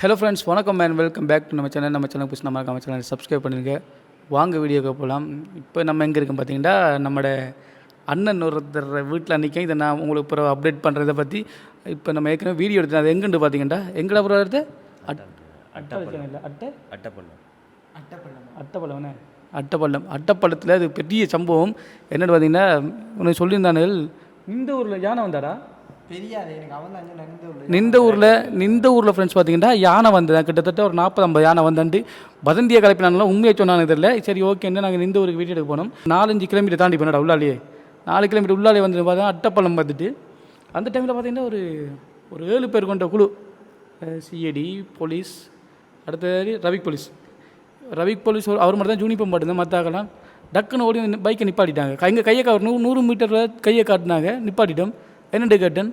Hello friends வணக்கம் man welcome back to நம்ம channel நம்ம சேனல் புதுசு நம்ம நம்ம சேனல் சப்ஸ்கிரைப் பண்ணிருங்க. வாங்க வீடியோக்கு போகலாம் இப்போ நம்ம எங்கே இருக்கோம் பார்த்தீங்கன்னா நம்மளோட அண்ணன் ஒருத்தர் வீட்டில் நிற்க இதை நான் உங்களுக்கு அப்புறம் அப்டேட் பண்ணுறதை பற்றி இப்போ நம்ம ஏற்கனவே வீடியோ எடுத்தோம் அது எங்கேண்டு பார்த்தீங்கன்னா எங்கடா அப்புறம் வருது அட் அட்டை இல்லை அட்டை அட்டப்பள்ளம்? அட்டப்பள்ளம்ண்ணே அட்டப்பள்ளம். அட்டப்பள்ளத்தில் அது பெரிய சம்பவம். என்னென்னு பார்த்தீங்கன்னா உனக்கு சொல்லியிருந்தானுகள் இந்த ஊரில் யானை வந்தாடா? நின்ற ஊரில். நின்ற ஊரில் ஃப்ரெண்ட்ஸ் பார்த்தீங்கன்னா யானை வந்தது. கிட்டத்தட்ட ஒரு நாற்பது ஐம்பது யானை வந்தாண்டு. வதந்தியை கலப்பினாங்களா உண்மையை சொன்னாங்க தெரியல. சரி ஓகே என்ன நாங்கள் நின்ற ஊருக்கு வீடியோ எடுக்க போனோம். நாலஞ்சு கிலோமீட்டர் தாண்டி போனடா உள்ளாலேயே. நாலு கிலோமீட்டர் உள்ளாலே வந்து பார்த்தா அட்டப்பள்ளம் பார்த்துட்டு. அந்த டைமில் பார்த்தீங்கன்னா ஒரு ஒரு ஏழு பேர் கொண்ட குழு. சிஐடி போலீஸ் அடுத்தது ரவிக் போலீஸ் ரவிக் போலீஸ் ஒரு- அவர் மட்டும் தான் யூனிஃபார்ம் போட்டிருந்தேன் மற்றாக்கெல்லாம் டக்குன்னு ஓடி பைக்கை நிப்பாட்டிட்டாங்க. கைங்க கையை கா நூறு நூறு மீட்டரில் கையை காட்டினாங்க. நிப்பாட்டிட்டோம். என்னண்டு கேட்டேன்?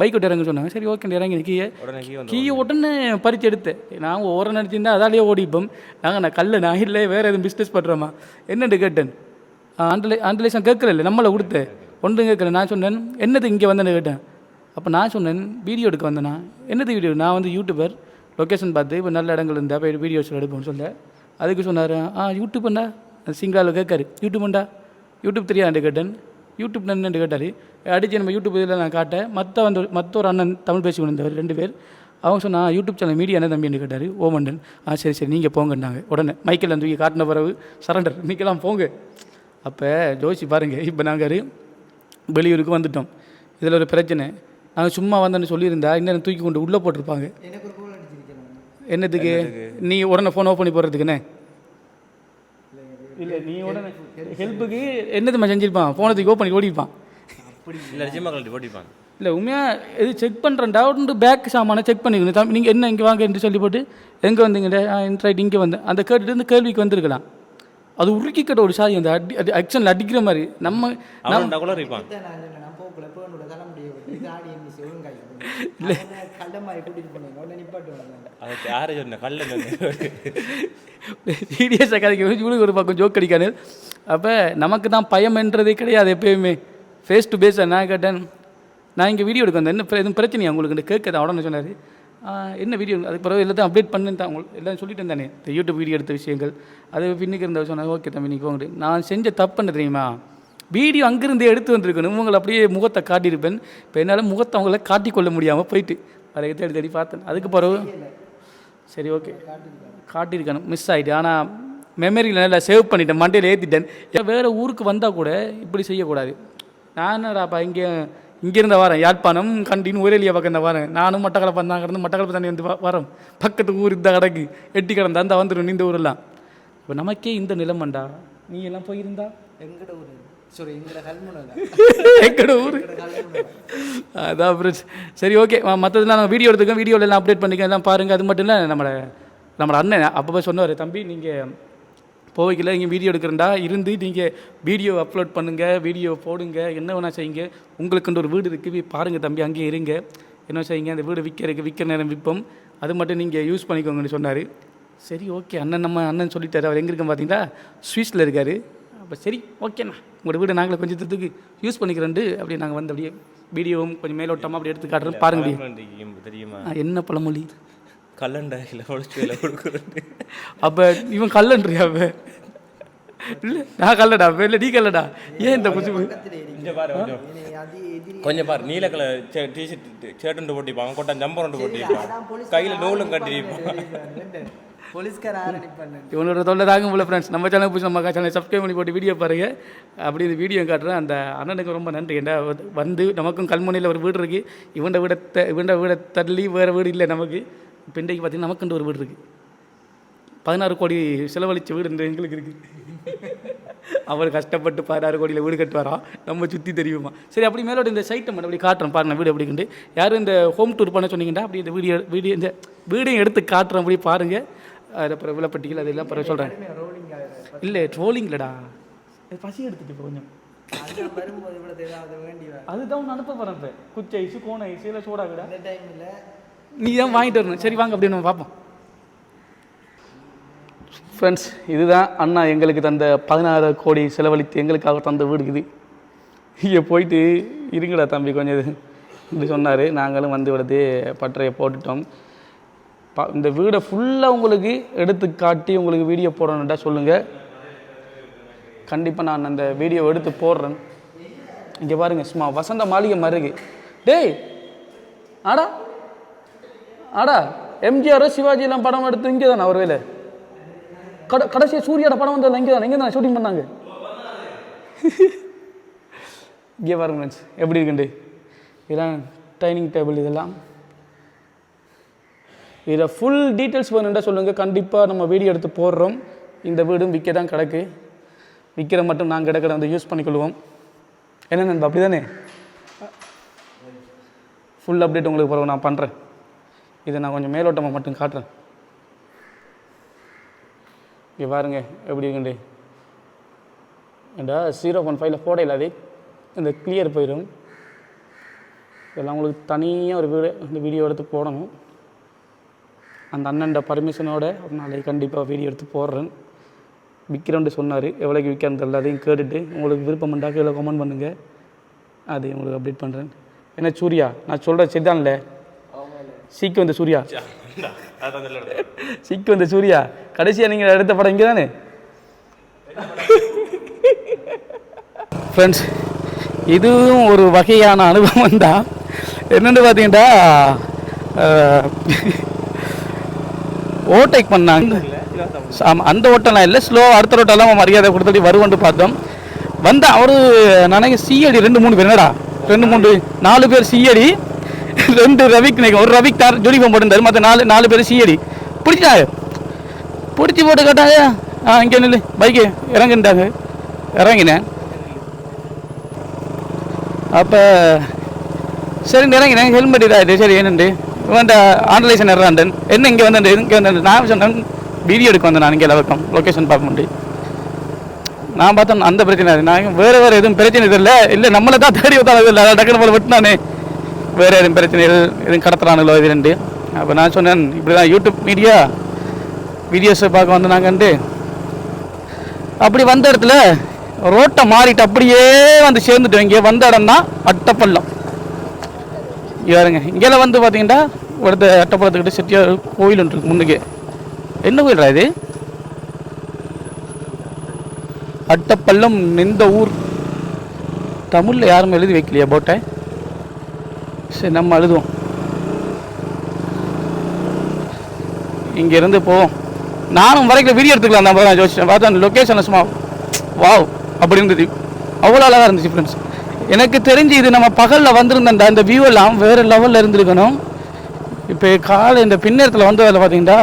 பைக் விட்டு இறங்க சொன்னாங்க. சரி ஓகே இறங்கி கீழே உடனே கீ வந்து கீ உடனே பறிச்சு எடுத்தேன். நான் ஓரம் நினச்சிருந்தா அதாலேயே ஓடிப்போம். நாங்கள் நான் கல்ல நான் இல்லை வேறு எதுவும் பிஸ்னஸ் பண்ணுறோமா என்னண்டு கேட்டேன்? ஆண்டலே ஆண்டலேஷன் கேட்கல இல்லை நம்மளை கொடுத்து ஒன்றும் கேட்கல. நான் சொன்னேன் என்னது இங்கே வந்தேன்னு கேட்டேன். அப்போ நான் சொன்னேன் வீடியோ எடுக்க வந்தேனா? என்னது வீடியோ நான் வந்து யூடியூபர் லொக்கேஷன் பார்த்து இப்போ நல்ல இடங்கள் இருந்தால் போய் வீடியோஸ் எடுப்போம்னு சொல்ல அதுக்கு சொன்னார் ஆ யூடியூப்ண்டா சிங்களாவில் கேட்காரு. யூடியூப்ண்டா யூடியூப் தெரியாதுன்னு கேட்டேன். யூடியூப் என்னன்னு கேட்டார். அடிச்சு நம்ம யூடியூப் இதில் நான் காட்டேன். மற்ற வந்து மற்ற ஒரு அண்ணன் தமிழ் பேசி கொண்டிருந்தவர் ரெண்டு பேர். அவங்க சொன்னா யூடியூப் சேனல் மீடியா என்ன தம்பின்னு கேட்டார். ஓமண்டன் ஆ சரி சரி நீங்கள் போங்கன்னாங்க. உடனே மைக்கேல் தூக்கி காட்டின பிறகு சரண்டர் நீங்களாம் போங்க. அப்போ ஜோசி பாருங்கள் இப்போ நாங்கள் வெளியூருக்கு வந்துட்டோம். இதில் ஒரு பிரச்சனை. நாங்கள் சும்மா வந்தேன்னு சொல்லியிருந்தா இன்னும் தூக்கி கொண்டு உள்ளே போட்டிருப்பாங்க. என்னத்துக்கு? நீ உடனே ஃபோன் ஓப்பன் பண்ணி போடுறதுக்குண்ணே இல்லை நீ உடனே ஹெல்ப்புக்கு என்னதுமா செஞ்சிருப்பான்? ஃபோனை தூக்கி ஓப்பன் பண்ணி ஓடிப்பான் இல்லை ஜிம்மா கழட்டி போட்டிப்பாங்க இல்லை உண்மையாக இது செக் பண்ணுறேன் டவுட் பேக் சாமானை செக் பண்ணிக்கணும். தம்பி நீங்கள் என்ன இங்கே வாங்க என்று சொல்லி போட்டு எங்கே வந்தீங்க? ரைட் இங்கே வந்தேன் அந்த கேட்டுட்டு இந்த கேள்விக்கு வந்திருக்கலாம். அது உருக்கிக்கிட்ட ஒரு சாதி அந்த அடி அது ஆக்ஷனில் அடிக்கிற மாதிரி. நம்ம கூட இருப்பான் இல்லை. கதைக்க ஒரு பக்கம் ஜோக் அடிக்காது அப்போ நமக்கு தான் பயம்ன்றதே கிடையாது எப்பயுமே. ஃபேஸ் டு ஃபேஸ் நான் கேட்டேன். நான் இங்கே வீடியோ எடுக்க வந்தேன். என்ன எதுவும் பிரச்சனையா? உங்களுக்கு கேட்குது உடனே சொன்னார். என்ன வீடியோ அதுக்கு பிறகு எல்லாத்தையும் அப்டேட் பண்ணுன்னு தான். உங்களுக்கு எல்லாம் சொல்லிட்டு இந்த யூடியூப் வீடியோ எடுத்த விஷயங்கள். அது பின்னுக்கு இருந்த சொன்னாங்க ஓகே தம்பி நீங்கள் போங்க நான் செஞ்ச தப்பு என்ன தெரியுமா? வீடியோ அங்கிருந்து எடுத்து வந்திருக்கணும். உங்களை அப்படியே முகத்தை காட்டியிருப்பேன். இப்போ என்னால் முகத்தை அவங்கள காட்டிக்கொள்ள முடியாமல் போயிட்டு. அதை தேடி தேடி பார்த்தேன். அதுக்கு பிறகு சரி ஓகே. காட்டியிருக்கணும். மிஸ் ஆகிட்டு ஆனால் மெமரியில் நல்லா சேவ் பண்ணிட்டேன். மண்டையில் ஏற்றிட்டேன் வேறு ஊருக்கு வந்தால் கூட இப்படி செய்யக்கூடாது. நான் என்னடாப்பா இங்கே இங்கேருந்து வரேன். யாழ்ப்பாணம் கண்டின்னு ஒரேலியா பக்கம் தான் வரேன். நானும் மட்டக்களப்பு தான் கிடந்து மட்டக்களப்பு தாண்டி வந்து வ- வரேன் பக்கத்து ஊர் இந்த கிடக்கு. எட்டி கிடந்தா அந்த வந்துடும் இந்த ஊரெல்லாம். இப்போ நமக்கே இந்த நிலமண்டா. நீ எல்லாம் போயிருந்தா? எங்கட ஊர்? சாரி எங்கட ஊர்? அதான் அப்புறம் சரி ஓகே மற்றதெல்லாம் நாங்கள் வீடியோ எடுத்துக்கோம் வீடியோவில் எல்லாம் அப்டேட் பண்ணிக்க எல்லாம் பாருங்கள் அது மட்டும் இல்லை நம்மளை நம்மளோட அண்ணன் அப்பப்போ சொன்னார் தம்பி நீங்கள் போவைக்கில் இங்கே வீடியோ எடுக்கிறண்டா இருந்து நீங்கள் வீடியோ அப்லோட் பண்ணுங்கள் வீடியோ போடுங்க என்ன வேணால் செய்யுங்க. உங்களுக்குன்ற ஒரு வீடு இருக்குது பாருங்கள் தம்பி அங்கேயே இருங்க. என்ன செய்யுங்க? அந்த வீடு விற்கிறதுக்கு விற்கிற நேரம் விற்போம். அது மட்டும் நீங்கள் யூஸ் பண்ணிக்கோங்கன்னு சொன்னார். சரி ஓகே அண்ணன் நம்ம அண்ணன் சொல்லிட்டாரு. அவர் எங்கே இருக்கேன் பார்த்தீங்களா ஸ்வீஸில் இருக்கார். அப்போ சரி ஓகேண்ணா உங்களோட வீடு நாங்களே கொஞ்சம் தூரத்துக்கு யூஸ் பண்ணிக்கிறேன்ட்டு அப்படியே நாங்கள் வந்து அப்படியே வீடியோவும் கொஞ்சம் மேலோட்டமாக அப்படியே எடுத்து காட்டுறோம். பாருங்க. தெரியுமா? என்ன பழமொழி? கல்லண்டாயில் ஒழிச்சு வேலை கொடுக்குறது. அப்போ இவன் கல்லன்றியா அவன் இல்லை நான் கல்லடா இல்லை நீ கல்லடா? ஏன் இந்த குச்சி இங்க பாரு கொஞ்சம் கொஞ்சம் பாரு நீல கலர் டிஷர்ட் ஷர்ட் போட்டிப்பான் கொட்டான் ஜம்பர் ஒன்று போட்டிருப்பான் கையில் நூலும் பண்ணேன் இவனோட தொல்லை தாங்க போல ஃப்ரெண்ட்ஸ் நம்ம சேனல் புதுசு நம்ம சேனல் சப்ஸ்கிரைப் பண்ணி போட்டு வீடியோ பாருங்க. அப்படி இந்த வீடியோ காட்டுறேன் அந்த அண்ணனுக்கு ரொம்ப நன்றி. ஏன்டா வந்து நமக்கும் கல்முனையில் ஒரு வீடு இருக்குது இவன்ட வீடை த இவன்ட வீடை தள்ளி வேறு வீடு இல்லை நமக்கு. இப்போ இன்றைக்கு பார்த்தீங்கன்னா நமக்குண்டு ஒரு வீடு இருக்குது பதினாறு கோடி செலவழிச்ச வீடு இந்த எங்களுக்கு இருக்குது அவர் கஷ்டப்பட்டு பதினாறு கோடியில் வீடு கட்டுவாராம் நம்ம சுற்றி தெரியுமா? சரி அப்படி மேலோட இந்த சைட்டை மட்டும் அப்படி காட்டுறேன் பாருங்க வீடு எப்படிக்குண்டு யாரும் இந்த ஹோம் டூர் பண்ண சொன்னீங்கன்னா அப்படி இந்த வீடியோ வீடியோ இந்த வீடியோ எடுத்து காட்டுறேன் அப்படி பாருங்கள் அது அப்புறம் விலைப்பட்டிகள் அதெல்லாம் பிறகு சொல்கிறேன் இல்லை ட்ரோலிங் இல்லைடா. பசி எடுத்துட்டு இப்போ கொஞ்சம். அதுதான் ஒன்று அனுப்ப போகிறேன் இப்போ. குச்சை ஐஸு கோன் ஐஸு இல்லை சோடாகடா. அந்த டைம்ல நீ தான் வாங்கிட்டு வரணும். சரி வாங்க அப்படின்னு நம்ம பார்ப்போம். ஃப்ரெண்ட்ஸ் இதுதான் அண்ணா எங்களுக்கு தந்த பதினாறு கோடி செலவழித்து எங்களுக்காக தந்த வீடு இது. இங்கே போயிட்டு இருங்கடா தம்பி கொஞ்சம் இது. இப்படி சொன்னார். நாங்களும் வந்து விடுது பட்டறையை போட்டுட்டோம். பா இந்த வீடை ஃபுல்லாக உங்களுக்கு எடுத்து காட்டி உங்களுக்கு வீடியோ போடணுன்டா சொல்லுங்கள் கண்டிப்பாக நான் அந்த வீடியோ எடுத்து போடுறேன். இங்கே பாருங்கள் சும்மா வசந்த மாளிகை மருகு டேய் ஆடா. ஆடா எம்ஜிஆர் சிவாஜிலாம் படம் எடுத்து இங்கே தானே அவர் வேலை? கட கடைசியாக சூரியோட படம் வந்ததில்ல இங்கே தானே இங்கே தானே ஷூட்டிங் பண்ணாங்க? இங்கே பாருங்க ஃப்ரெண்ட்ஸ் எப்படி இருக்குண்டு? இதெல்லாம் டைனிங் டேபிள் இதெல்லாம். இதில் ஃபுல் டீட்டெயில்ஸ் வேணுண்டா சொல்லுங்கள் கண்டிப்பாக நம்ம வீடியோ எடுத்து போடுறோம். இந்த வீடும் விற்க தான் கிடக்கு. விற்கிற மட்டும் நாங்கள் கிடக்கிற வந்து யூஸ் பண்ணிக்கொள்வோம் என்ன நண்பா அப்படி தானே ஃபுல் அப்டேட் உங்களுக்கு பிறகு நான் பண்ணுறேன் இதை நான் கொஞ்சம் மேலோட்டமாக மட்டும் காட்டுறேன். இங்கே பாருங்க எப்படி இருக்குண்டு ஏண்டா ஜீரோ ஒன் ஃபைவ்ல போட இல்லாது இந்த கிளியர் போயிடும் இதெல்லாம் உங்களுக்கு தனியாக ஒரு வீடியோ இந்த வீடியோ எடுத்து போடணும். அந்த அண்ணன்ட பர்மிஷனோட ஒரு நாளைக்கு கண்டிப்பாக வீடியோ எடுத்து போடுறேன். விற்கிறோன்ட்டு சொன்னார் எவ்வளோக்கு விற்கிறன்னு தெரியல அதையும் கேட்டுட்டு. உங்களுக்கு விருப்பம் பண்ணா கீழே கமெண்ட் பண்ணுங்கள் அது உங்களுக்கு அப்டேட் பண்ணுறேன் என்ன சூர்யா நான் சொல்கிற சரிதான்ல? சீக்கு வந்த சூர்யா. சிக்கு வந்த சூர்யா. கடைசியாக நீங்கள் எடுத்த படம் இங்கே தானே ஃப்ரெண்ட்ஸ் இதுவும் ஒரு வகையான அனுபவம் தான். என்னென்னு பார்த்தீங்கன்னா ஓவர்டேக் பண்ணாங்க. ஆமாம் அந்த ஓட்டம்லாம் இல்லை. ஸ்லோ அடுத்த ஓட்டெல்லாம் மரியாதை கொடுத்துட்டு வருவன்ட்டு பார்த்தோம். வந்த அவரு நினைக்க சிஐடி ரெண்டு மூணு பேர். என்னடா? ரெண்டு மூணு நாலு பேர் சிஐடி ரெண்டு ரவிக் நினைக்க ஒரு ரவிக் தார் யூனிஃபார்ம் போட்டிருந்தாரு. மற்ற நாலு நாலு பேர் சிஎடி பிடிச்சிட்டாங்க பிடிச்சி போட்டு கேட்டாங்க ஆ இங்கே நில்லு. பைக்கு இறங்குன்ட்டாங்க இறங்கினேன். அப்போ சரி இறங்கினேன். ஹெல்மெட் இதாகிட்டு சரி என்னண்டு? இவன்ட்ட ஆன்லைசன் இறாண்டன் என்ன இங்கே வந்து இங்கே வந்து நான் சொன்னேன்? வீடியோ எடுக்க வந்தேன் நான் இங்கே லவக்கம் லொக்கேஷன் பார்க்க முடியும் நான் பார்த்தேன் அந்த பிரச்சனை நான் வேறு வேறு எதுவும் பிரச்சனை இல்லை இல்லை நம்மளை தான் தேடி வந்தாலும் இல்லை. டக்குனு போல விட்டுனானே. வேறு எதுவும் பிரச்சனைகள் எதுவும் கடத்துறானுங்களோ இது ரெண்டு. அப்போ நான் சொன்னேன் இப்படி தான் யூடியூப் மீடியா வீடியோஸை பார்க்க வந்து அப்படி வந்த இடத்துல ரோட்டை மாறிட்டு அப்படியே வந்து சேர்ந்துட்டோம். இங்கே வந்த இடம் தான் அட்டப்பள்ளம் யாருங்க இங்கெல்லாம் வந்து பார்த்தீங்கன்னா ஒருத்த அட்டப்பள்ளத்துக்கிட்ட செட்டியார் கோயில் ஒன்று இருக்கு முன்னுக்கு. என்ன கோயில்ரா இது? அட்டப்பள்ளம் இந்த ஊர். தமிழில் யாரும் எழுதி வைக்கலையா போட்டை? சரி நம்ம அழுதுவோம். இங்கேருந்து போவோம் நானும் வரைக்கும் வீடியோ எடுத்துக்கலாம் தான் நான் யோசிச்சேன் பார்த்தா அந்த லொக்கேஷன் சும்மா வாவ் அப்படி இருந்தது. அவ்வளோ அழகாக இருந்துச்சு ஃப்ரெண்ட்ஸ் எனக்கு தெரிஞ்சு இது நம்ம பகலில் வந்திருந்த அந்த வியூ எல்லாம் வேறு லெவலில் இருந்திருக்கணும். இப்போ காலை இந்த பின்னேரத்தில் வந்து அதில் பார்த்தீங்கன்னா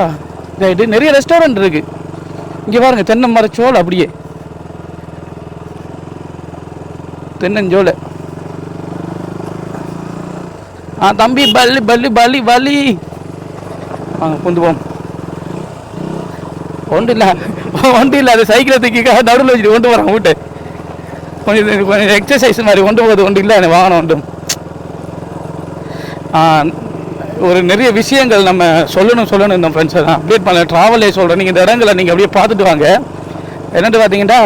இது நிறைய ரெஸ்டாரண்ட் இருக்குது இங்கே பாருங்கள் தென்னை மரச்சோல் அப்படியே. தென்னஞ்சோலை. ஆ தம்பி பல்லி பல்லி பலி பலி வாங்க புந்து போம் ஒன்றும் இல்லை. ஒன்றும் இல்லை அது சைக்கிளை தூக்கிக்காக நடுவில் வச்சுட்டு கொண்டு போகிறான் வீட்டு. கொஞ்சம் கொஞ்சம் எக்ஸசைஸ் மாதிரி கொண்டு போகிறது ஒன்றும் இல்லை எனக்கு வாகனம் ஒன்றும். ஒரு நிறைய விஷயங்கள் நம்ம சொல்லணும் சொல்லணும் இந்த ஃப்ரெண்ட்ஸை தான். அப்டேட் பண்ண ட்ராவலே சொல்கிறேன் நீங்கள் இந்த இடங்களை நீங்கள் அப்படியே பார்த்துட்டு வாங்க. என்னென்னு பார்த்தீங்கன்னா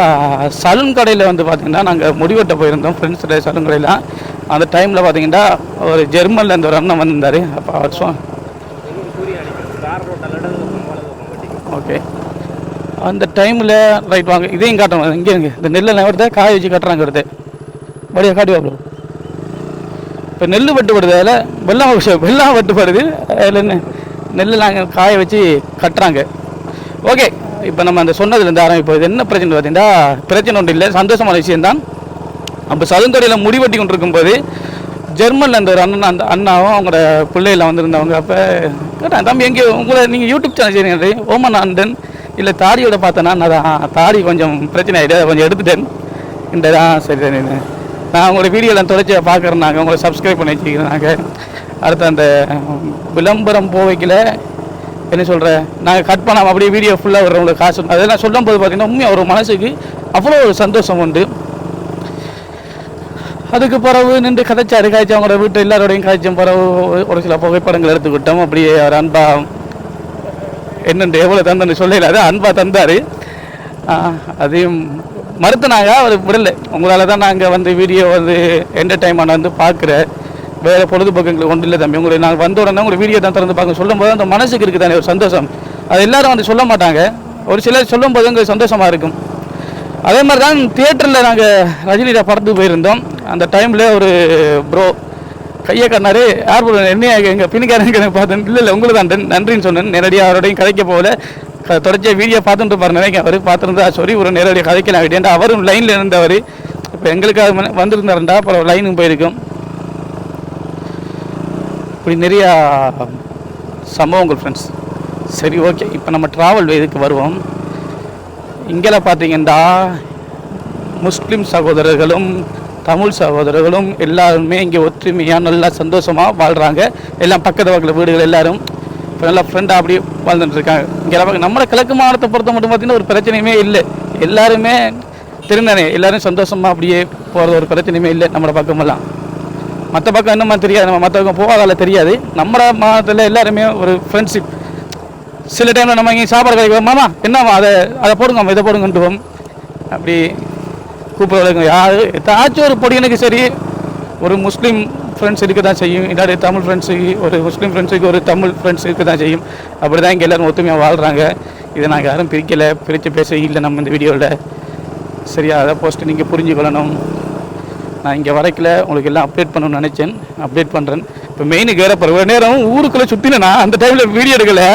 சலூன் கடையில் வந்து பார்த்தீங்கன்னா நாங்கள் முடிவெட்ட போயிருந்தோம் ஃப்ரெண்ட்ஸோட சலூன் கடையில். அந்த டைமில் பார்த்தீங்கன்னா ஒரு ஜெர்மனில் இந்த ஒரு அண்ணன் வந்திருந்தார். அப்போ அவர் சொ ஓகே அந்த டைமில் ரைட் வாங்க. இதையும் காட்டணும். இங்கே இங்கே. இந்த நெல்லை வருது காய வச்சு கட்டுறாங்க வருது வழியாக காட்டுவா ப்ரோ இப்போ நெல் வெட்டுப்படுது அதில் வெள்ளம் வெள்ளம் வெட்டுப்படுது அதில் என்ன? நெல் நாங்கள் காய வச்சு கட்டுறாங்க. ஓகே இப்போ நம்ம அந்த சொன்னதுலேருந்து ஆரம்பிப்போம். இது என்ன பிரச்சனை பார்த்தீங்கன்னா பிரச்சனை ஒன்றும் இல்லை. சந்தோஷமான விஷயம்தான். அப்போ சதுங்கடியில் முடிவெட்டி கொண்டு இருக்கும்போது ஜெர்மனில் அந்த ஒரு அண்ணன் அந்த அண்ணாவும் அவங்களோட பிள்ளையில் வந்திருந்தவங்க. அப்போ கேட்டேன் தம்பி எங்கே உங்களை நீங்கள் யூடியூப் சேனல் செய்றீங்க ஓமன் அண்டன் இல்லை தாடியோட பார்த்தேன்னா நான் தாடி கொஞ்சம் பிரச்சனை ஆகிட்டு அதை கொஞ்சம் எடுத்துட்டேன். இந்த தான் சரி சரி நான் உங்களோட வீடியோலாம் தொடர்ச்சி பார்க்குறேன் நாங்கள் உங்களை சப்ஸ்கிரைப் பண்ணி வச்சுக்கிறேன் நாங்கள் அடுத்து அந்த விளம்பரம் போவைக்கில் என்ன சொல்கிறேன் நாங்கள் கட் பண்ணாமல் அப்படியே வீடியோ ஃபுல்லாக வர்றவங்களுக்கு காசு. அதெல்லாம் சொல்லும் போது பார்த்தீங்கன்னா உண்மையாக ஒரு மனசுக்கு அவ்வளோ ஒரு சந்தோஷம் உண்டு. அதுக்கு பிறகு நின்று கதைச்சாரு காய்ச்சி அவங்களோட வீட்டு எல்லாரோடையும் காய்ச்சும் பிறகு ஒரு சில புகைப்படங்கள் எடுத்துக்கிட்டோம். அப்படியே அவர் அன்பா என்னென்று எவ்வளோ தந்தன்னு சொல்லல. அது அன்பா தந்தார். அதையும் மறுத்துனாங்க அவர் விடலை. உங்களால் தான் நாங்கள் வந்து வீடியோ வந்து என்டர்டைன்மெண்ட் வந்து பார்க்குற வேறு பொழுதுபோக்குங்களுக்கு ஒன்றும் இல்லை தம்பி. உங்களுக்கு நான் வந்த உடனே உங்களுக்கு வீடியோ தான் திறந்து பார்க்க சொல்லும்போது அந்த மனசுக்கு இருக்குது தானே ஒரு சந்தோஷம். அது எல்லாரும் வந்து சொல்ல மாட்டாங்க. ஒரு சிலர் சொல்லும்போது எங்களுக்கு சந்தோஷமாக இருக்கும். அதே மாதிரி தான் தியேட்டரில் நாங்கள் ரஜினியோட படத்துக்கு போயிருந்தோம். அந்த டைமில் ஒரு ப்ரோ கையை கண்ணாரு ஏர்போர்ட் என்ன எங்கள் பின்னிக்காரங்க பார்த்தேன். இல்லை இல்லை உங்களுக்கு தான் நன்றின்னு சொன்னேன். நேரடியாக அவரோடையும் கதைக்க போகல. தொடர்ச்சியாக வீடியோ பார்த்துட்டு பாரு நினைக்கிறேன். அவர் பார்த்துருந்தா சொல்லி ஒரு நேரடியாக கதைக்கலாம் வேண்டிய அவரும் லைனில் இருந்தவர் இப்போ எங்களுக்காக வந்திருந்தாருண்டா அப்புறம் லைனும் போயிருக்கும். இப்படி நிறையா சம்பவங்கள் ஃப்ரெண்ட்ஸ் சரி ஓகே இப்போ நம்ம ட்ராவல் இதுக்கு வருவோம். இங்கெல்லாம் பார்த்தீங்கன்னா முஸ்லீம் சகோதரர்களும் தமிழ் சகோதரர்களும் எல்லாருமே இங்கே ஒற்றுமையாக நல்லா சந்தோஷமாக வாழ்கிறாங்க எல்லாம் பக்கத்து பக்கத்தில் வீடுகள் எல்லாரும் இப்போ நல்லா ஃப்ரெண்டாக அப்படியே வாழ்ந்துட்டுருக்காங்க. இங்கே நம்மளை கிழக்கு மாவட்டத்தை பொறுத்த மட்டும் பார்த்தீங்கன்னா ஒரு பிரச்சனையுமே இல்லை. எல்லாருமே தெரிந்தானே எல்லாரும் சந்தோஷமாக அப்படியே போகிறது ஒரு பிரச்சனையுமே இல்லை நம்மளோட பக்கமெல்லாம். மற்ற பக்கம் என்னமா தெரியாது நம்ம மற்ற பக்கம் போகாதால தெரியாது. நம்ம மாவட்டத்தில் எல்லாருமே ஒரு ஃப்ரெண்ட்ஷிப் சில டைமில் நம்ம இங்கே சாப்பாடு கிடைக்கும் மாமா என்னம்மா அதை அதை போடுங்க இதை போடுங்கன்ட்டுவோம் அப்படி கூப்பிடுவாங்க யார்? ஏதாச்சும் ஒரு பொடியனுக்கு சரி ஒரு முஸ்லீம் ஃப்ரெண்ட்ஸ் இருக்க தான் செய்யும். இல்லாட்டி தமிழ் ஃப்ரெண்ட்ஸுக்கு ஒரு முஸ்லீம் ஃப்ரெண்ட்ஸுக்கு ஒரு தமிழ் ஃப்ரெண்ட்ஸ் இருக்க தான் செய்யும். அப்படி தான் இங்கே எல்லோரும் ஒத்துமையாக வாழ்கிறாங்க இதை நாங்கள் யாரும் பிரிக்கலை பிரித்து பேச இல்லை நம்ம இந்த வீடியோவில் சரியா அதை போஸ்ட்டு நீங்கள் புரிஞ்சுக்கொள்ளணும் நான் இங்கே வரைக்கல உங்களுக்கு எல்லாம் அப்டேட் பண்ணணும்னு நினச்சேன். அப்டேட் பண்ணுறேன் இப்போ மெயினுக்கு வேறு நேரம் ஊருக்குள்ளே சுற்றினா அந்த டைமில் வீடியோ எடுக்கலை.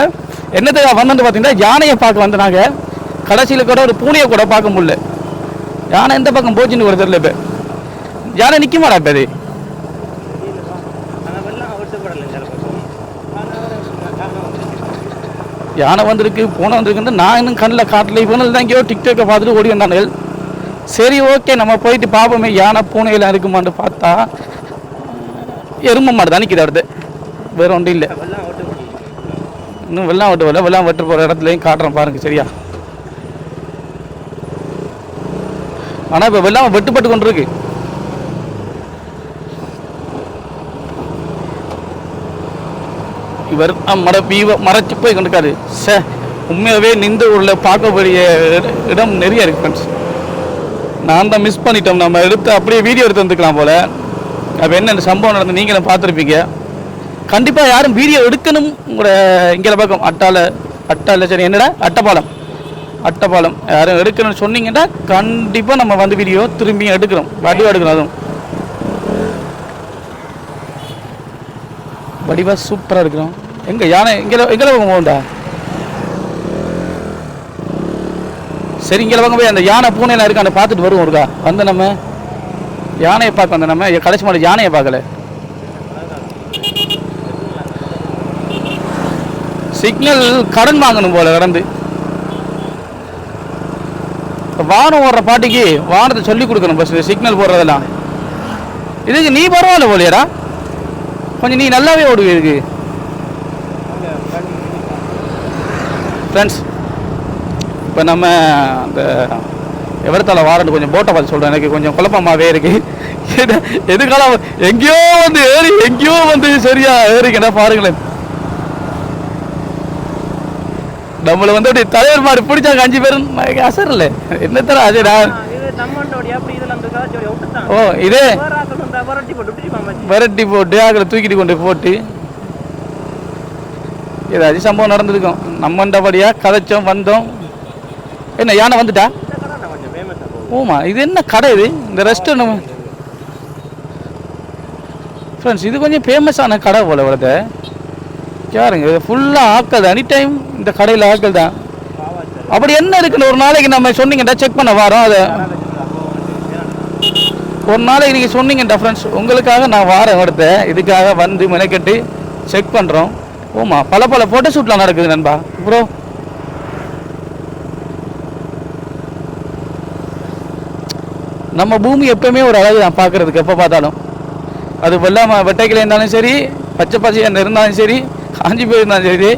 என்னத்தை வந்தது பார்த்தீங்கன்னா யானையை பார்க்க வந்தனாங்க கடைசியில் கூட ஒரு பூனையை கூட பார்க்க முடியல. யானை எந்த பக்கம் போச்சுன்னு ஒரு தெரியல இப்போ. யானை நிற்க மாட்டா இப்போ அது? யானை வந்திருக்கு பூனை வந்திருக்குன்னு நான் இன்னும் கண்ணில் காட்டில். இவனில் தான் எங்கேயோ டிக்டாக்கை பார்த்துட்டு ஓடி வந்தானுகள் சரி ஓகே நம்ம போயிட்டு பார்ப்போமே யானை பூனையெல்லாம் இருக்குமான்னு பார்த்தா எருமை மாடு தான் நிற்கிது அடுத்து. வேற ஒன்றும் இல்லை. இன்னும் வெள்ளம் வெட்டு வரல. வெள்ளம் வெட்டு போகிற இடத்துலையும் காட்டுறேன் பாருங்க சரியா? ஆனால் இப்போ வெள்ளம் வெட்டுப்பட்டு கொண்டு இருக்கு இவர் மட பீவ மறைச்சு போய் கொண்டிருக்காரு. சே உண்மையாகவே நின்று உள்ள பார்க்கக்கூடிய இடம் நிறைய இருக்கு ஃப்ரெண்ட்ஸ் நான் தான் மிஸ் பண்ணிட்டோம். நம்ம எடுத்து அப்படியே வீடியோ எடுத்து வந்துக்கலாம் போல். அப்போ என்ன சம்பவம் நடந்து நீங்களும் பார்த்துருப்பீங்க. கண்டிப்பாக யாரும் வீடியோ எடுக்கணும் இங்கே பக்கம். அட்டால அட்டால சரி என்னடா? அட்டப்பாலம். அட்டப்பாலம். யாரும் எடுக்கணும்னு சொன்னீங்கன்னா கண்டிப்பாக நம்ம வந்து வீடியோ திரும்பி எடுக்கிறோம். வடிவம் எடுக்கணும் அதுவும். வடிவாக சூப்பராக இருக்கிறோம் எங்கே யானை எங்கே எங்கே பக்கம் போகண்டா சரி இங்கே பக்கம் போய் அந்த யானை பூனையெல்லாம் இருக்கான்னு பார்த்துட்டு வருவோம் இருக்கா? வந்து நம்ம யானையை பார்க்க வந்த நம்ம. கடைசி மாதிரி யானையை பார்க்கல. சிக்னல் கடன் வாங்கணும் போல கடந்து. வானம் ஓடுற பாட்டிக்கு வானத்தை சொல்லி கொடுக்கணும் பஸ் சிக்னல் போடுறதெல்லாம். இதுக்கு நீ பரவாயில்ல போலியடா. கொஞ்சம் நீ நல்லாவே ஓடுவீ இதுக்கு. ஃப்ரெண்ட்ஸ் இப்போ நம்ம அந்த எவரத்தால வாரண்ட் கொஞ்சம் போட்டை பார்த்து சொல்கிறேன் எனக்கு கொஞ்சம் குழப்பமாகவே இருக்கு. எது- எங்கேயோ வந்து ஏறி எங்கேயோ வந்து சரியா ஏறிக்கடா பாருங்களேன். நம்மளை வந்து அப்படி தலைவர் மாதிரி பிடிச்சாங்க அஞ்சு பேரும் அசர் இல்லை என்ன தர அது நான் இது நம்மண்டோடைய அப்படி இதுல அந்த காட்சி விட்டுட்டான் ஓ இதே? வரட்டி போட்டு அதில் தூக்கிட்டு கொண்டு போட்டு. ஏதாச்சும் சம்பவம் நடந்திருக்கும். நம்மண்டபடியாக கதைச்சோம் வந்தோம். என்ன யானை வந்துட்டா? ஓமா இது என்ன கடை இது? இந்த ரெஸ்டாரண்ட் ஃப்ரெண்ட்ஸ் இது கொஞ்சம் ஃபேமஸான கடை போல வருது யாருங்க இது ஃபுல்லாக ஆக்கள் எனி டைம் இந்த கடையில் ஆக்கள் தான். அப்படி என்ன இருக்குன்னு ஒரு நாளைக்கு நம்ம சொன்னீங்கடா செக் பண்ண வரோம் அதை. ஒரு நாளைக்கு நீங்கள் சொன்னீங்கடா ஃப்ரெண்ட்ஸ் உங்களுக்காக நான் வாரேன் அடுத்த இதுக்காக வந்து மெனக்கெட்டு செக் பண்ணுறோம் ஓமா பல பல ஃபோட்டோ ஷூட்லாம் நடக்குது நண்பா. ப்ரோ நம்ம பூமி எப்பவுமே ஒரு அழகு தான் பார்க்கறதுக்கு எப்போ பார்த்தாலும். அது வெள்ளாம வெட்டைக்கிளை இருந்தாலும் சரி பச்சை பச்சையாக இருந்தாலும் சரி காஞ்சி போயிருந்தாலும் சரி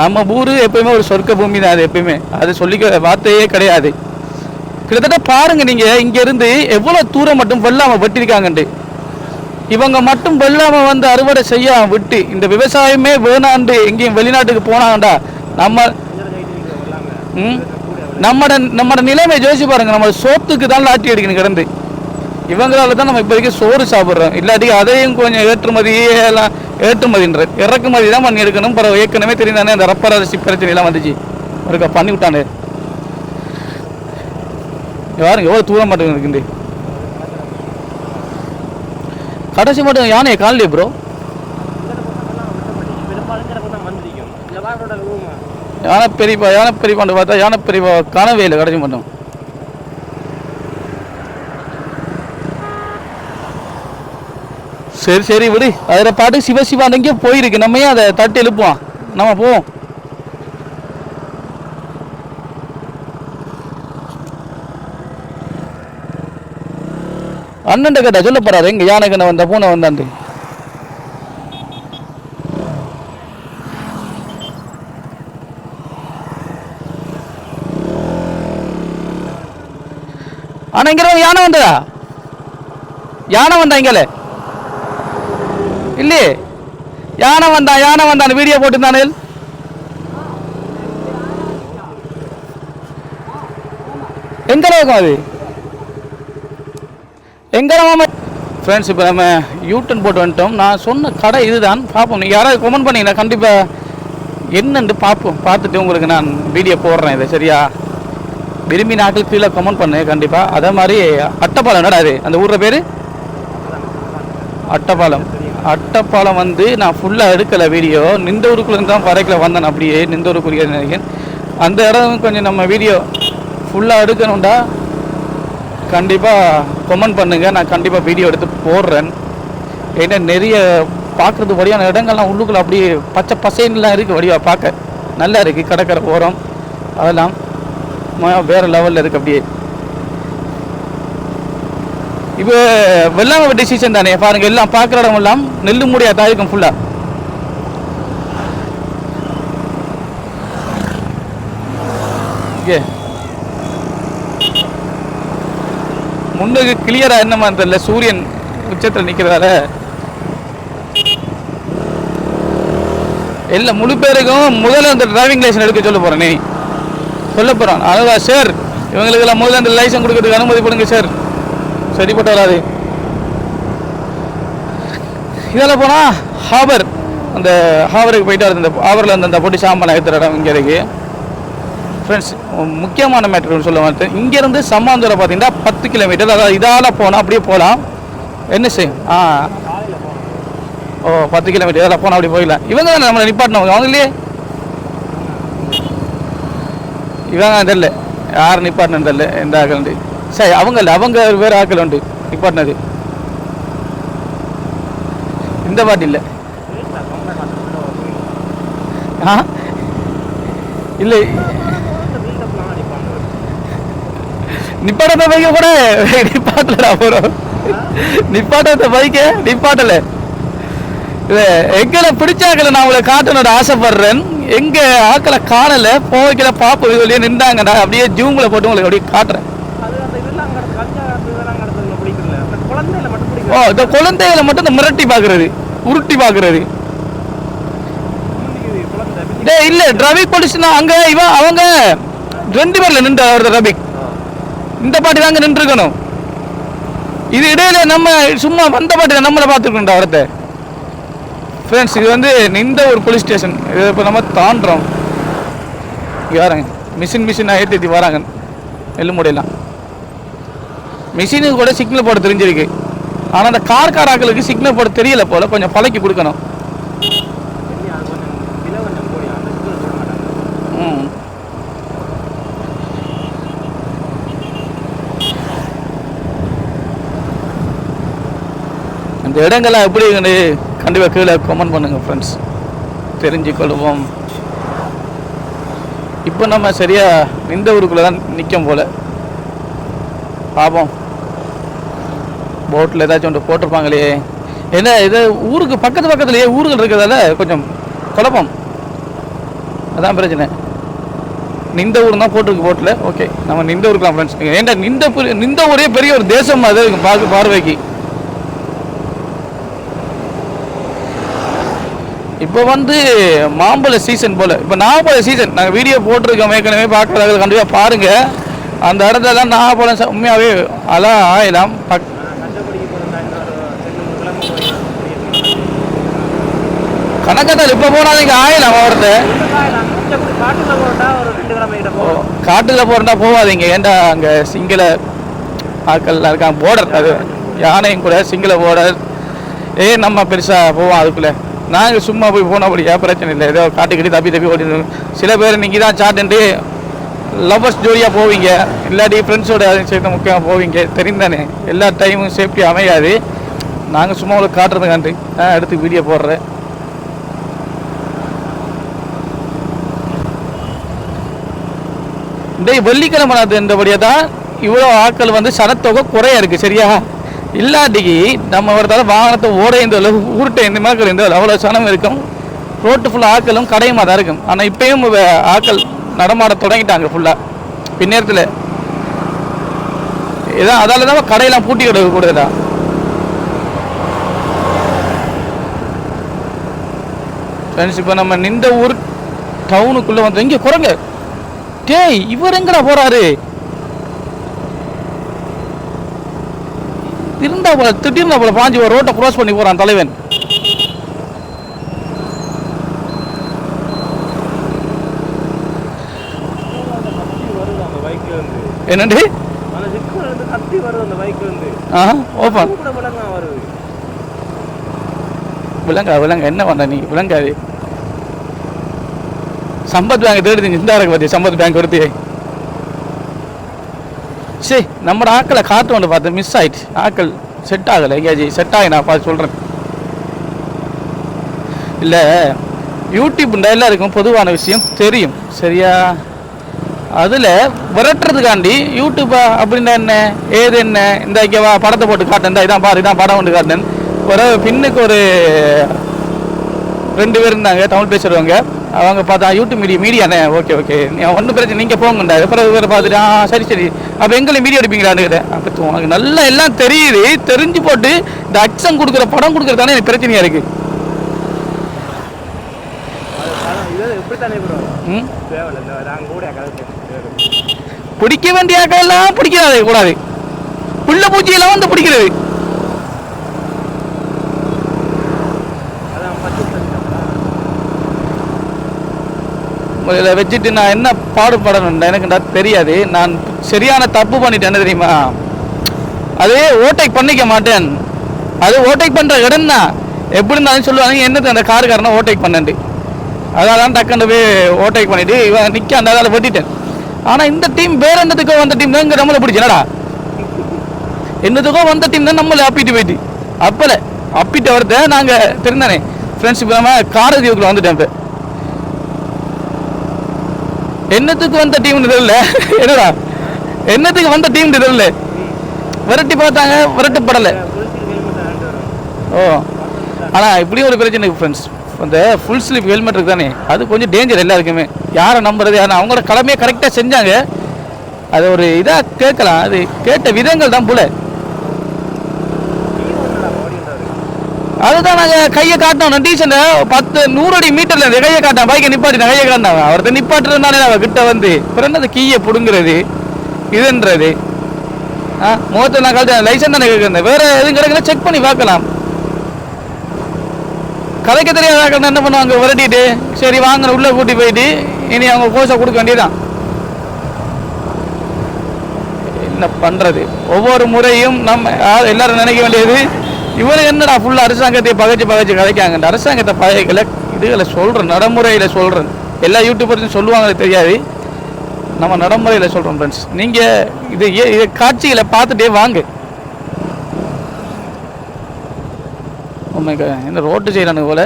நம்ம ஊர் எப்பயுமே ஒரு சொர்க்க பூமி தான் அது எப்பயுமே. அது சொல்லிக்க வார்த்தையே கிடையாது. கிட்டத்தட்ட பாருங்க நீங்க இங்க இருந்து எவ்வளவு தூரம் மட்டும் வெள்ளாம வெட்டிருக்காங்கன்ட்டு இவங்க மட்டும் வெள்ளாம வந்து அறுவடை செய்ய விட்டு இந்த விவசாயமே வேணாண்டு எங்கேயும் வெளிநாட்டுக்கு போனாங்கடா நம்ம ம்? நம்மட நம்மட நிலைமை ஜோசி பாருங்க நம்ம சோத்துக்கு தான் லாட்டி அடிக்கணும் கிடந்து. இவங்களால தான் நம்ம இப்போதைக்கு சோறு சாப்பிட்றோம். இல்லாட்டி அதையும் கொஞ்சம் ஏற்றுமதி எல்லாம் ஏற்றுமதின்ற இறக்குமதி தான் பண்ணி எடுக்கணும். பிறகு ஏற்கனவே தெரிந்தானே அந்த ரப்பர் அரிசி பிரச்சனை எல்லாம் வந்துச்சு. ஒருக்கா பண்ணி விட்டானே. யாருங்க எவ்வளோ தூரம் மட்டும் இருக்குது கடைசி மட்டும் யானையை காணலையே ப்ரோ யானை பெரியப்பா யானை பெரியப்பான்னு பார்த்தா யானை பெரியப்பா காணவே இல்லை கடைசி மட்டும். சரி சரி விடு. அதில் பாட்டு சிவ சிவான் எங்கேயோ போயிருக்கு. நம்ம ஏன் அதை தட்டி எழுப்புவோம்? நம்ம போவோம். அண்ணன் கேட்டா சொல்ல போறாரு. எங்க யானை கண்ண வந்த பூனை வந்தாண்டு ஆனா இங்க யானை வந்ததா? யானை வந்தா இங்கல? இல்லையே யானை வந்தான் யானை வந்தான் வீடியோ போட்டுருந்தானே எங்க இருக்கும் அது? எங்க நம்ம ஃப்ரெண்ட்ஸ் இப்போ நம்ம யூட்டன் போட்டு வந்துட்டோம். நான் சொன்ன கடை இதுதான். பார்ப்போம். நீங்கள் யாராவது கமெண்ட் பண்ணீங்கன்னா கண்டிப்பாக என்னென்று பார்ப்போம். பார்த்துட்டு உங்களுக்கு நான் வீடியோ போடுறேன் இதை சரியா? விரும்பி நாட்கள் கீழே கமெண்ட் பண்ணு கண்டிப்பாக அதே மாதிரி அட்டப்பாலம் என்னடா அது அந்த ஊர்ற பேர்? அட்டப்பாலம். அட்டப்பாலம் வந்து நான் ஃபுல்லாக எடுக்கலை வீடியோ நிந்த ஊருக்குள்ளேருந்து தான் வரைக்கில் வந்தேன். அப்படியே நிந்த ஊருக்குரிய நினைக்கிறேன். அந்த இடம் கொஞ்சம் நம்ம வீடியோ ஃபுல்லாக எடுக்கணும்டா. கண்டிப்பாக கமெண்ட் பண்ணுங்கள் நான் கண்டிப்பாக வீடியோ எடுத்து போடுறேன். ஏன்னா நிறைய பார்க்குறது வழியான இடங்கள்லாம் உள்ளுக்குள்ள அப்படியே பச்சை பசைன்லாம் இருக்குது வடிவா பார்க்க. நல்லா இருக்குது கடற்கரை போகிறோம் அதெல்லாம். வேறு வேற லெவலில் இருக்குது அப்படியே. இப்போ வெள்ளாமை டிசிஷன் தானே? பாருங்க எல்லாம் பார்க்குற இடம் எல்லாம் நெல்லு முடியா தான் இருக்கும் ஃபுல்லாக ஏ முன்னுக்கு கிளியரா என்னமா தெரியல சூரியன் உச்சத்தில் நிற்கிறதால எல்லா முழு பேருக்கும் முதல்ல அந்த டிரைவிங் லைசன் எடுக்க சொல்ல போறேன் நீ. சொல்ல போறான். அழகா சார் இவங்களுக்கெல்லாம் முதல்ல அந்த லைசன் கொடுக்கறதுக்கு அனுமதி கொடுங்க சார் சரிப்பட்டு வராது இதில் போனால் ஹாபர் அந்த ஹாபருக்கு போயிட்டு வருது இந்த ஹாபரில் அந்த அந்த பொட்டி சாம்பல் ஏற்றுற இடம் இங்கே இருக்குது ஃப்ரெண்ட்ஸ் முக்கியமான மேட்ருன்னு சொல்ல வந்து இங்கேருந்து சம்மாந்தூரம் பார்த்தீங்கன்னா பத்து கிலோமீட்டர் அதாவது இதால் போனால் அப்படியே போகலாம் என்ன செய்யும் ஆ. ஓ பத்து கிலோமீட்டர் இதில் போனால் அப்படி போயிடலாம். இவங்க தானே நம்மளை நிப்பாட்டினவங்க? அவங்க இல்லையே. இவங்க தெரியல. யார் நிப்பாட்டினு தெரியல? எந்த ஆக்கள் சரி அவங்க இல்லை அவங்க வேறு ஆக்கள் உண்டு நிப்பாட்டினது. இந்த பாட்டு இல்லை. ஆ? இல்லை. நிப்பாட்டத்தை பைக்க கூட நிப்பாட்டலடா போகிறோம் நிப்பாட்டத்தை பைக்க நிப்பாட்டல. இல்லை எங்களை பிடிச்சாக்களை நான் உங்களை காட்டணும்னு ஆசைப்படுறேன். எங்க ஆக்களை காணல போய்க்கல பாப்பு வழியே நின்றாங்கடா அப்படியே ஜூமில் போட்டு உங்களுக்கு அப்படியே காட்டுறேன். ஓ இந்த குழந்தைகளை மட்டும் இந்த மிரட்டி பாக்குறது உருட்டி பாக்குறது. இல்ல டிராபிக் போலீஸ்னா அங்க இவன் அவங்க ரெண்டு பேர்ல நின்ற ஒரு டிராபிக் இந்த பாட்டி தாங்க நின்றுக்கணும் இது இடையில நம்ம சும்மா வந்த பாட்டி நம்மளை பார்த்துருக்கோம்டா அவரத்தை ஃப்ரெண்ட்ஸ் இது வந்து இந்த ஒரு போலீஸ் ஸ்டேஷன் இது இப்போ நம்ம தாண்டுறோம். இங்க வராங்க. மிஷின் மிஷின் ஏற்றி ஏற்றி வராங்க. நெல்லு முடியலாம் மிஷினுக்கு கூட சிக்னல் போட தெரிஞ்சிருக்கு. ஆனால் அந்த கார் காராக்களுக்கு சிக்னல் போட தெரியல போல. கொஞ்சம் பழக்கி கொடுக்கணும். இந்த இடங்கள்லாம் எப்படி கண்டிப்பாக கீழே கமெண்ட் பண்ணுங்க ஃப்ரெண்ட்ஸ் தெரிஞ்சுக்கொள்வோம். இப்போ நம்ம சரியாக இந்த ஊருக்குள்ளே தான் நிற்கும் போல். பாப்போம். போட்டில் ஏதாச்சும் ஒன்று போட்டிருப்பாங்களே. என்ன இது ஊருக்கு பக்கத்து பக்கத்துலேயே ஊர்கள் இருக்கிறதால கொஞ்சம் குழப்பம். அதான் பிரச்சனை. நிந்த ஊர் தான் போட்டிருக்கு போட்டில் ஓகே நம்ம நிந்த ஊருக்கலாம் ஃப்ரெண்ட்ஸ் ஏன்டா நிந்த நிந்த ஊரே பெரிய ஒரு தேசம் அது பார்க்க பார்வைக்கு. இப்போ வந்து மாம்பழ சீசன் போல். இப்போ நாகப்பழ சீசன் நாங்கள் வீடியோ போட்டிருக்கோம் ஏற்கனவே பார்க்குறவங்க கண்டிப்பாக பாருங்கள் அந்த இடத்துல நாகப்பழம் உண்மையாகவே அழகா ஆயிலாம் பக் வணக்கத்தால் இப்போ போனாதீங்க ஆயிரம் அவர்கிட்ட காட்டுல போட்டா ஒரு போறா போகாதீங்க ஏன்டா அங்க சிங்கள ஆட்கள் இருக்காங்க. போர்டர் அது. யானையும் கூட சிங்கள போர்டர் ஏ நம்ம பெருசா போவோம் அதுக்குள்ள. நாங்க சும்மா போய் போனபடியா பிரச்சனை இல்லை. ஏதோ காட்டுக்கிட்டு தப்பி தப்பி ஓடி சில பேர் நீங்க தான் சாட்டுன்ட்டு லவ்வர்ஸ் ஜோடியா போவீங்க. இல்லாட்டி ஃப்ரெண்ட்ஸோட சேர்த்து முக்கியமாக போவீங்க. தெரிந்தானே. எல்லா டைமும் சேஃப்டி அமையாது. நாங்கள் சும்மா உங்களுக்கு காட்டுறதுக்காண்டி. நான் எடுத்து வீடியோ போடுறேன். இந்த வெள்ளிக்கிழமை நாத்து என்றபடியே தான் இவ்வளோ ஆட்கள் வந்து சனத்தொகை குறையா இருக்குது சரியா? இல்லாட்டிக்கு நம்ம ஒருத்தால வாகனத்தை ஓட இந்த அளவு ஊருட்டை இந்த மாதிரி இந்த அவ்வளோ சனம் இருக்கும். ரோட்டு ஃபுல்லாக ஆட்களும் கடையுமா தான் இருக்கும். ஆனால் இப்போயும் ஆட்கள் நடமாட தொடங்கிட்டாங்க ஃபுல்லாக பின்னேரத்தில். இதான் அதால் தான் கடையெல்லாம் பூட்டி கிடக்க கூடுதா ஃப்ரெண்ட்ஸ் இப்போ நம்ம நின்ற ஊர் டவுனுக்குள்ளே வந்து இங்கே குறைங்க டேய் இவர் எங்கடா போறாரு? இருந்தா போல திடீர்னு போல பாஞ்சு ஒரு ரோட்டை cross பண்ணி போறான் தலைவன். என்னண்டு? கத்தி வருது அந்த பைக்ல இருந்து ஆ ஓப்பன். கூட விலங்கா வருது விலங்கா விலங்க என்ன பண்ண நீ? விலங்காது சம்பத் பேங்க் தேடுது இந்த இருக்கு பார்த்தி சம்பத் பேங்க் வருது சரி நம்ம ஆக்களை காற்று வந்து பார்த்து மிஸ் ஆயிடுச்சு ஆக்கள் செட் ஆகலை எங்கேயாச்சும் செட் ஆகி நான் பார்த்து சொல்கிறேன் இல்லை யூடியூப்ன்ற எல்லாருக்கும் பொதுவான விஷயம் தெரியும். சரியா? அதில் விரட்டுறதுக்காண்டி யூடியூப்பா அப்படின்னா என்ன? ஏது என்ன? இந்த ஐக்கியவா வா படத்தை போட்டு காட்டேன் இந்த இதான் பாரு இதான் படம் கொண்டு காட்டேன் ஒரு பின்னுக்கு ஒரு ரெண்டு பேர் இருந்தாங்க தமிழ் பேசுகிறவங்க அவங்க பார்த்தா யூடியூப் மீடியா மீடியாண்ணே ஓகே ஓகே ஒன்றும் பிரச்சனை நீங்கள் போங்கண்டா அப்புறம் வேறு பார்த்துட்டு ஆ சரி சரி. அப்போ எங்களை மீடியா எடுப்பீங்களான்னு கேட்டேன் அப்போ உனக்கு நல்லா எல்லாம் தெரியுது. தெரிஞ்சு போட்டு இந்த அச்சம் கொடுக்குற படம் கொடுக்குறதானே எனக்கு பிரச்சனையாக இருக்குது இது எப்படித்தானே ம்? கூட பிடிக்க வேண்டிய ஆக்கள் எல்லாம் பிடிக்காது கூடாது. புள்ள பூச்சியெல்லாம் வந்து பிடிக்கிறது அதான் பத்து இதில் வச்சுட்டு நான் என்ன பாடுபடணும் எனக்கு தெரியாது. நான் சரியான தப்பு பண்ணிட்டேன் என்ன தெரியுமா? அது ஓவர்டேக் பண்ணிக்க மாட்டேன். அது ஓவர்டேக் பண்ணுற இடம் தான். எப்படி இருந்தாலும் சொல்லுவாங்க என்னது அந்த காருக்காரனை ஓவர்டேக் பண்ணேன்ட்டு? அதான் டக்குன்னு போய் ஓவர்டேக் பண்ணிட்டு இவன் நிற்க அந்த அதால் வெட்டிட்டேன். ஆனால் இந்த டீம் வேற என்னத்துக்கோ வந்த டீம் தான் இங்கே நம்மளை பிடிச்சனடா என்னத்துக்கோ வந்த டீம் தான் நம்மளை அப்பிட்டு போயிட்டு. அப்பல அப்பிட்டு வரத நாங்கள் தெரிந்தானே ஃப்ரெண்ட்ஷிப் இல்லாமல் நம்ம வந்துட்டேன் இப்போ. என்னத்துக்கு வந்த டீம் தெரியல. என்னடா? என்னத்துக்கு வந்த டீம் தெரியல. விரட்டி பார்த்தாங்க விரட்டப்படலை. ஓ. ஆனால் இப்படியும் ஒரு பிரச்சனை ஃப்ரெண்ட்ஸ் அந்த ஃபுல் ஸ்லீப் ஹெல்மெட் இருக்கு தானே. அது கொஞ்சம் டேஞ்சர் எல்லாருக்குமே. யாரை நம்புறது ஆனால் அவங்களோட கடமையை கரெக்டாக செஞ்சாங்க. அது ஒரு இதாக கேட்கலாம். அது கேட்ட விதங்கள் தான் போல. அதுதான் நாங்கள் கையை காட்டினோம். டீசெண்டை பத்து நூறு அடி மீட்டரில் கையை காட்டான் பைக்கை நிப்பாட்டின கையை காட்டினாங்க அவர்கிட்ட நிப்பாட்டுறதுனாலே அவ கிட்ட வந்து அப்புறம் என்னது கீயை பிடுங்குறது இதுன்றது. ஆ முகத்தில் நான் கழிச்சேன் லைசன்ஸ் தானே கேட்குறேன். வேற எதுவும் கிடைக்கல செக் பண்ணி பார்க்கலாம். கதைக்க தெரியாத என்ன பண்ணுவாங்க? விரட்டிட்டு சரி வாங்க உள்ளே கூட்டி போயிட்டு இனி அவங்க கோஷை கொடுக்க வேண்டியதான் என்ன பண்றது? ஒவ்வொரு முறையும் நம்ம எல்லாரும் நினைக்க வேண்டியது இவர் என்னடா ஃபுல்லாக அரசாங்கத்தை பகைச்சு பகைச்சு கதைக்காங்க அரசாங்கத்தை பகைகளை இதுகளை சொல்கிறேன் நடைமுறையில் சொல்கிறேன் எல்லா யூடியூபர்ஸும் சொல்லுவாங்களே தெரியாது. நம்ம நடைமுறையில் சொல்கிறோம் ஃப்ரெண்ட்ஸ் நீங்கள் இது ஏ- இது காட்சிகளை பார்த்துட்டே வாங்க. Oh உண்மைக்கு இந்த ரோட்டு செய்கிறானு போல?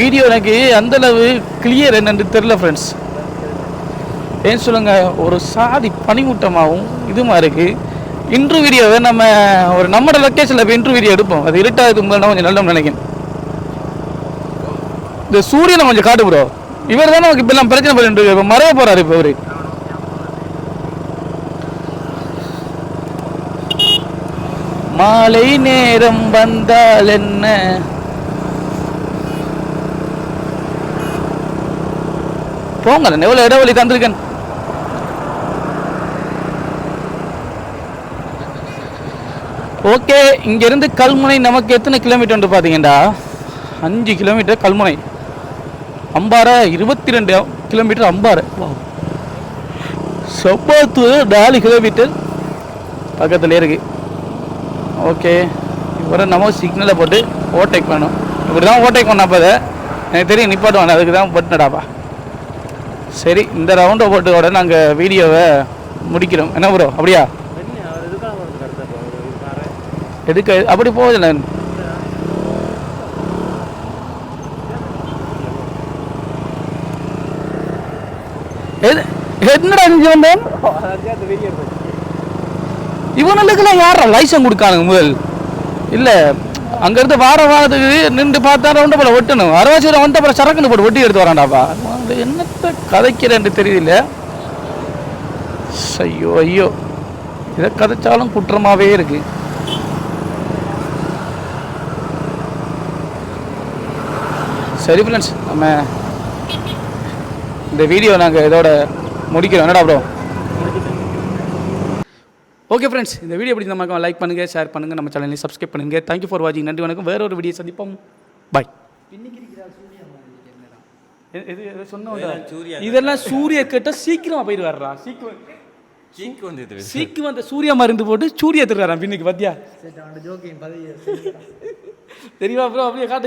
வீடியோ எனக்கு அந்த கிளியர் என்னென்று தெரில ஃப்ரெண்ட்ஸ் ஏன் சொல்லுங்க ஒரு சாதி பனிமூட்டமாகவும் இதுமா இருக்குது இன்ட்ரு வீடியோவை நம்ம ஒரு நம்மளோட லொக்கேஷனில் போய் இன்ட்ரு வீடியோ எடுப்போம். அது இருட்டாக முன்னாடி கொஞ்சம் நல்லா நினைக்கிறேன். இந்த சூரியனை கொஞ்சம் காட்டு ப்ரோ இவர் தானே நமக்கு இப்பெல்லாம் பிரச்சனை பண்ணிட்டு இருக்கு. இப்ப மறைய போகிறாரு இப்போ அவர் மாலை நேரம் வந்தால் என்ன? போங்க எவ்வளோ இடைவெளி தந்திருக்கேன்? ஓகே இங்கேருந்து கல்முனை நமக்கு எத்தனை கிலோமீட்டர் வந்து பார்த்தீங்கன்னா அஞ்சு கிலோமீட்டர் கல்முனை. அம்பாறை இருபத்தி ரெண்டு கிலோமீட்டர் அம்பாறை. செப்பாத்து நாலு கிலோமீட்டர் பக்கத்துல இருக்கு. ஓகே இப்போ நம்ம சிக்னலை போட்டு ஓவர்டேக் பண்ணணும். இப்படி தான் ஓவர்டேக் பண்ணப்போ எனக்கு தெரியும் நிப்பாட்டுவாங்க அதுக்கு தான் பட்டுனடாப்பா சரி இந்த ரவுண்டை போட்டோட நாங்கள் வீடியோவை முடிக்கிறோம். என்ன ப்ரோ அப்படியா? எதுக்கு? அப்படி போகுது எது? என்னடா இங்கே வந்தேன் அந்த வீடியோ யாரா லைசன் கொடுக்கானுங்க முதல்? இல்லை. அங்கேருந்து வார வாரத்துக்கு நின்று பார்த்தா ரவுண்ட போல ஒட்டணும். அரவாசியில் வந்த அப்புறம் சரக்குன்னு போட்டு ஒட்டி எடுத்து வரான்டாப்பா. அது என்னத்த கதைக்கிறேன்னு தெரியல. ஐயோ ஐயோ. இதை கதைச்சாலும் குற்றமாகவே இருக்கு. சரி ஃப்ரெண்ட்ஸ் நம்ம இந்த வீடியோ நாங்கள் இதோட முடிக்கிறோம். என்னடா ப்ரோ ஓகே ஃப்ரெண்ட்ஸ் இந்த வீடியோ பிடிச்ச நமக்கு லைக் பண்ணுங்கள் ஷேர் பண்ணுங்கள் நம்ம சேனலை சப்ஸ்கிரைப் பண்ணுங்கள் தேங்க்யூ ஃபார் வாட்சிங் நன்றி வணக்கம். வேற ஒரு வீடியோ சந்திப்போம். பாய் இது சொன்னோம் இதெல்லாம் சூர்யா கிட்ட சீக்கிரமா போயிட்டு வர்றா. சீக்கிரம். சீக்கு வந்து சீக்கிரம் அந்த சூர்யா மருந்து போட்டு சூரிய திருறாராம் பின்னுக்கு பத்தியா? தெரியுமா ப்ரோ அப்படியே காட்டு